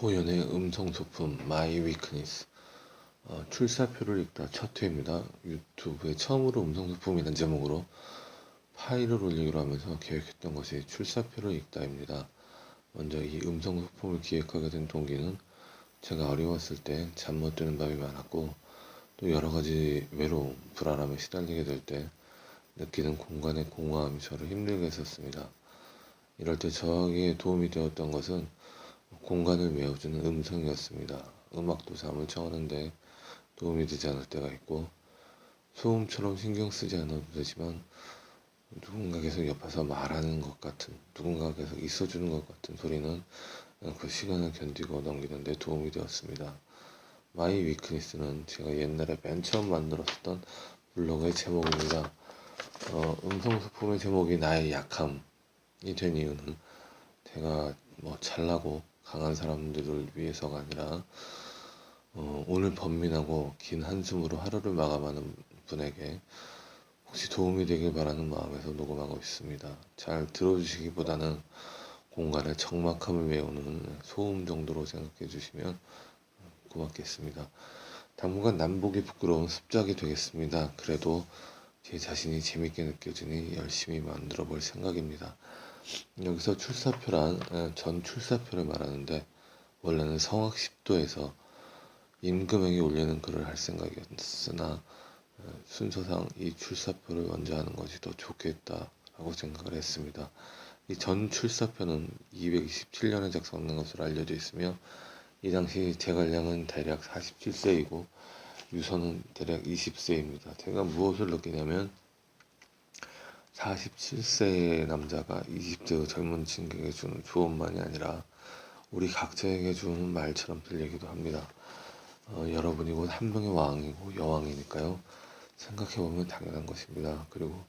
호연의 음성 소품 마이 위크니스 어, 출사표를 읽다 첫 회입니다. 유튜브에 처음으로 음성 소품이라는 제목으로 파일을 올리기로 하면서 계획했던 것이 출사표를 읽다입니다. 먼저 이 음성 소품을 기획하게 된 동기는 제가 어려웠을 때 잠 못 드는 밤이 많았고 또 여러 가지 외로움, 불안함에 시달리게 될 때 느끼는 공간의 공허함이 저를 힘들게 했었습니다. 이럴 때 저에게 도움이 되었던 것은 공간을 메워주는 음성이었습니다. 음악도 잠을 청하는데 도움이 되지 않을 때가 있고 소음처럼 신경 쓰지 않아도 되지만 누군가 계속 옆에서 말하는 것 같은 누군가 계속 있어주는 것 같은 소리는 그 시간을 견디고 넘기는데 도움이 되었습니다. 마이 위크니스는 제가 옛날에 맨 처음 만들었었던 블로그의 제목입니다. 어, 음성 소품의 제목이 나의 약함이 된 이유는 제가 뭐 잘나고 강한 사람들을 위해서가 아니라 어, 오늘 번민하고 긴 한숨으로 하루를 마감하는 분에게 혹시 도움이 되길 바라는 마음에서 녹음하고 있습니다. 잘 들어주시기보다는 공간의 적막함을 메우는 소음 정도로 생각해 주시면 고맙겠습니다. 당분간 남보기 부끄러운 습작이 되겠습니다. 그래도 제 자신이 재밌게 느껴지니 열심히 만들어 볼 생각입니다. 여기서 출사표란 에, 전 출사표를 말하는데 원래는 성악 10도에서 임금에게 올리는 글을 할 생각이었으나 에, 순서상 이 출사표를 먼저 하는 것이 더 좋겠다라고 생각을 했습니다. 이 전 출사표는 227년에 작성된 것으로 알려져 있으며 이 당시 제갈량은 대략 47세이고 유서는 대략 20세입니다. 제가 무엇을 느끼냐면 47세의 남자가 20대의 젊은 친구에게 주는 조언만이 아니라 우리 각자에게 주는 말처럼 들리기도 합니다. 어, 여러분이 곧 한 명의 왕이고 여왕이니까요. 생각해보면 당연한 것입니다. 그리고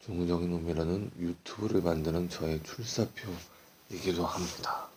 중의적인 의미라는 유튜브를 만드는 저의 출사표이기도 합니다.